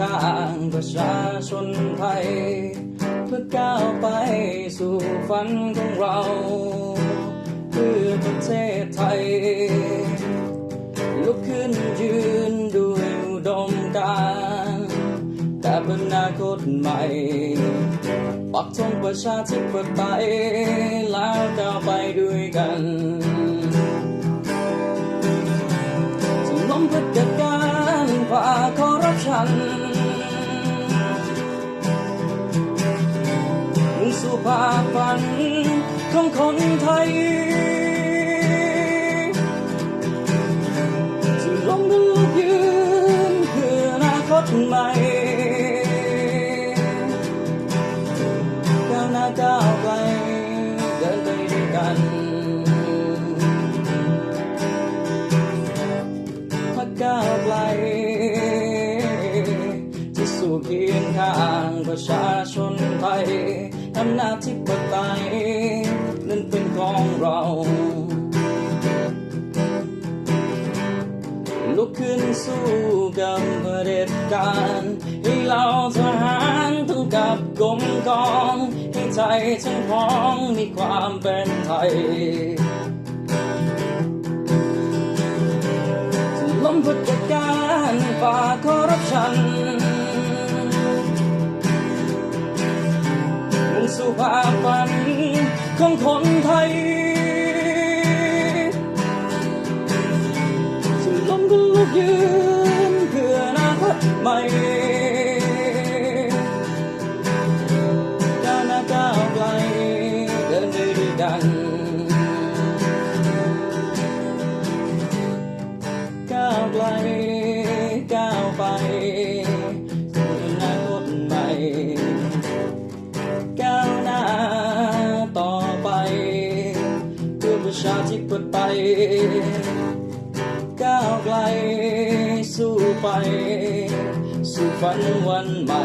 ข้างประชาชนไทย เพื่อก้าวไปสู่ฝันของเรา เพื่อประเทศไทย ลุกขึ้นยืนด้วยอุดมการณ์แต่อนาคตใหม่ปักธงประชาธิปไตยแล้วก้าวไปด้วยกันจะล้มพิเกิดการฝ่าคอร์รัปชัน สู่ภาพฝันของคนไทยจะล้มลุกยืนเพื่ออนาคตใหม่ เคียงข้างประชาชนไทยอำนาจที่ปไตยนั้นเป็นของเรา ลุกขึ้นสู้กับเผด็จการให้เราทหารต้องกับกลมกอง ให้ใจทั้งพ้องมีความเป็นไทยล้มเผด็จการฝ่าคอร์รัปชัน มุ่งสู่ภาพฝันของคนไทยสุดลมก็ลุกยืนเพื่ออนาคตใหม่ก้าวหน้าก้าวไกลเดินไปด้วยกันก้าวไกล ประชาธิปไตยก้าวไกลสู้ไป สู่ฝันวันใหม่